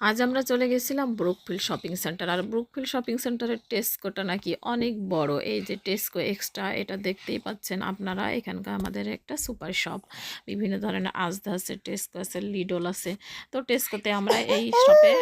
আজ আমরা চলে গেছিলাম ব্রুকফিল্ড শপিং সেন্টার আর ব্রুকফিল্ড শপিং সেন্টারের টেস্কোটা নাকি অনেক বড়। এই যে টেস্কো এক্সট্রা এটা দেখতেই পাচ্ছেন আপনারা, এখানকার আমাদের একটা সুপার শপ বিভিন্ন ধরনের আজদা আছে টেস্কো আছে লিডল আছে। তো টেস্কোতে আমরা এই শপে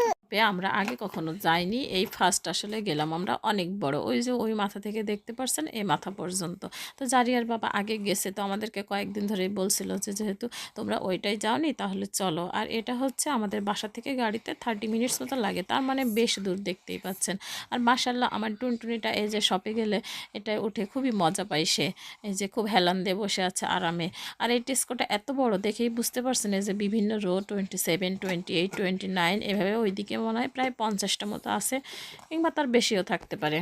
আমরা আগে কখনো যাইনি। এই ফার্স্ট আসলে গেলাম আমরা অনেক বড়। ওই যে ওই মাথা থেকে দেখতে পারছেন, এই মাথা পর্যন্ত। তো জারিয়ার বাবা আগে গেছে, তো আমাদেরকে কয়েকদিন ধরেই বলছিল যে, যেহেতু তোমরা ওইটাই যাওনি, তাহলে চলো। আর এটা হচ্ছে আমাদের বাসা থেকে গাড়িতে থার্টি মিনিটস মতো লাগে। তার মানে বেশ দূর দেখতেই পাচ্ছেন। আর মাসাল্লাহ আমার টুনটুনিটা এই যে শপে গেলে এটা উঠে খুবই মজা পাই সে। এই যে খুব হেলান দিয়ে বসে আছে আরামে। আর এই টেস্কোটা এত বড়, দেখেই বুঝতে পারছেন এই যে বিভিন্ন row twenty seven twenty eight twenty nine এভাবে ওইদিকে মনে হয় প্রায় পঞ্চাশটা মতো আছে কিংবা তার বেশিও থাকতে পারে।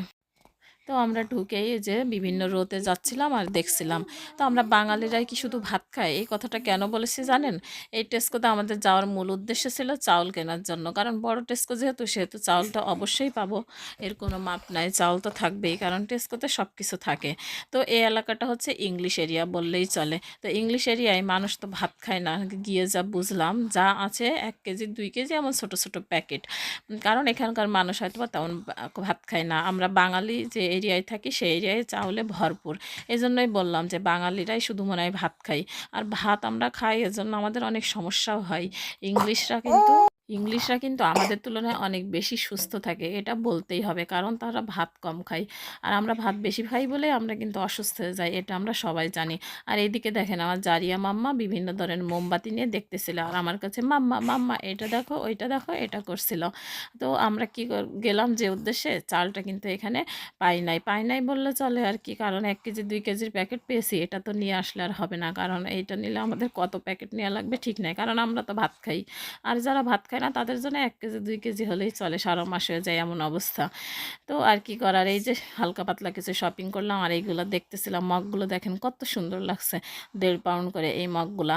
তো আমরা ঢুকেই যে বিভিন্ন রোতে যাচ্ছিলাম আর দেখছিলাম। তো আমরা বাঙালিরাই কি শুধু ভাত খাই এই কথাটা কেন বলেছি জানেন? এই টেস্কোতে আমাদের যাওয়ার মূল উদ্দেশ্য ছিল চাউল কেনার জন্য। কারণ বড় টেস্কো যেহেতু, সেহেতু চাউলটা অবশ্যই পাবো। এর কোনো মাপ নাই, চাউল তো থাকবেই, কারণ টেস্কোতে সব কিছু থাকে। তো এই এলাকাটা হচ্ছে ইংলিশ এরিয়া বললেই চলে। তো ইংলিশ এরিয়ায় মানুষ তো ভাত খায় না। গিয়ে যা বুঝলাম, যা আছে এক কেজি, দুই কেজি এমন ছোট ছোট প্যাকেট। কারণ এখানকার মানুষ হয়তো বা তেমন ভাত খায় না। আমরা বাঙালি যে এরিয়ায় থাকি, সেই এরিয়ায় চাউলে ভরপুর। এই জন্যই বললাম যে বাঙালিরাই শুধু মনে হয় ভাত খাই আর ভাত আমরা খাই, এজন্য আমাদের অনেক সমস্যাও হয়। ইংলিশরা কিন্তু ইংলিশরা কিন্তু আমাদের তুলনায় অনেক বেশি সুস্থ থাকে, এটা বলতেই হবে, কারণ তারা ভাত কম খায়। আর আমরা ভাত বেশি খাই বলে আমরা কিন্তু অসুস্থ হয়ে যাই, এটা আমরা সবাই জানি। আর এইদিকে দেখেন আমার জারিয়া মাম্মা বিভিন্ন ধরনের মোমবাতি নিয়ে দেখতেছিল, আর আমার কাছে, মাম্মা মাম্মা, এটা দেখো, ওইটা দেখো, এটা করছিল। তো আমরা কি গেলাম যে উদ্দেশ্যে চালটা কিন্তু এখানে পাই নাই। পাই নাই বললে চলে আর কি, কারণ এক কেজি, দুই কেজির প্যাকেট পেয়েছি, এটা তো নিয়ে আসলে আর হবে না, কারণ এইটা নিলে আমাদের কত প্যাকেট নেওয়া লাগবে ঠিক নাই, কারণ আমরা তো ভাত খাই। আর যারা ভাত খায় না, তাদের জন্য এক কেজি, দুই কেজি হলেই চলে, সারা মাস হয়ে যায় এমন অবস্থা। তো আর কি করার, এই যে হালকা পাতলা কিছু শপিং করলাম আর এইগুলো দেখতেছিলাম, মগগুলো দেখেন কত সুন্দর লাগছে, দেড় পাউন্ড করে এই মগগুলা।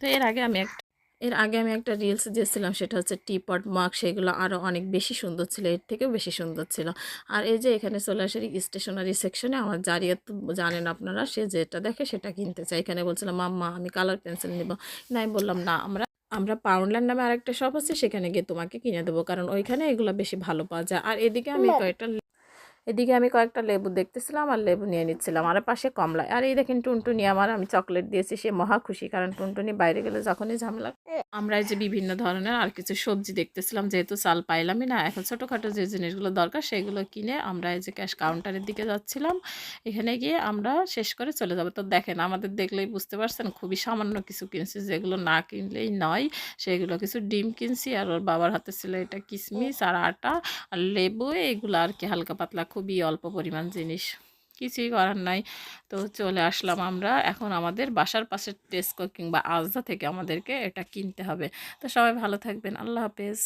তো এর আগে আমি একটা এর আগে আমি একটা রিলস দিয়েছিলাম, সেটা হচ্ছে টিপট মাগ সেগুলো আরও অনেক বেশি সুন্দর ছিল, এর থেকেও বেশি সুন্দর ছিল। আর এই যে এখানে চলে স্টেশনারি সেকশনে আমার জারিয়া তো জানেন আপনারা, সে যেটা দেখে সেটা কিনতে চাই এখানে বলছিলাম, মাম্মা, আমি কালার পেন্সিল নিব। না আমি বললাম, না, আমরা আমরা পাউন্ডল্যান্ড নামে আরেকটা শপ আছে সেখানে গিয়ে তোমাকে কিনে দেবো। কারণ ওইখানে এগুলো বেশি ভালো পাওয়া যায়। আর এদিকে আমি কয়েকটা এদিকে আমি কয়েকটা লেবু দেখতেছিলাম আর লেবু নিয়ে নিচ্ছিলাম। আর পাশে কমলা। আর এই দেখেন টুনটুনি আমার, আমি চকলেট দিয়েছি, সে মহা খুশি, কারণ টুনটুনি বাইরে গেলে যখনই ঝামেলা আমরা এই যে বিভিন্ন ধরনের আর কিছু সবজি দেখতেছিলাম, যেহেতু চাল পাইলামই না, এখন ছোটোখাটো যে জিনিসগুলো দরকার সেগুলো কিনে আমরা এই যে ক্যাশ কাউন্টারের দিকে যাচ্ছিলাম। এখানে গিয়ে আমরা শেষ করে চলে যাব। তো দেখেন, আমাদের দেখলেই বুঝতে পারছেন, খুবই সামান্য কিছু কিনছি, যেগুলো না কিনলেই নয়। সেগুলো কিছু ডিম কিনছি, আর ওর বাবার হাতে ছিল এটা কিশমিশ আর আটা আর লেবু, এগুলো আর কি হালকা পাতলা খুবই অল্প পরিমাণ জিনিস। কিছুই করার নাই। তো চলে আসলাম আমরা। এখন আমাদের বাসার পাশের টেস্কো কিংবা আজদা থেকে আমাদেরকে এটা কিনতে হবে। তো সবাই ভালো থাকবেন। আল্লাহ হাফেজ।